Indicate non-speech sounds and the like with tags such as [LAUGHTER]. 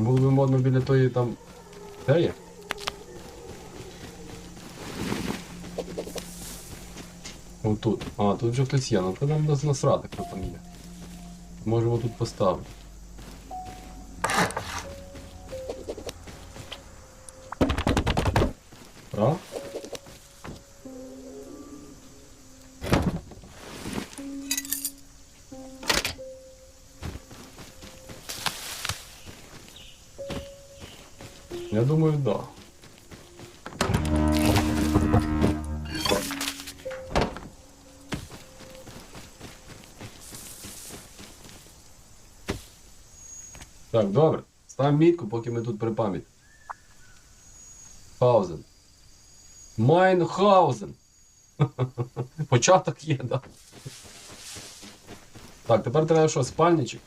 Було би модно біля тої там. Де є? Отут. А, тут вже хтось є, ну то нам нас- насрати, хто там є. Можемо тут поставити. А? Я думаю, да. Так, добре. Став мітку, поки ми тут при пам'яті. Хаузен. Майнхаузен. [LAUGHS] Початок є, да. Так, тепер треба що, спальничок?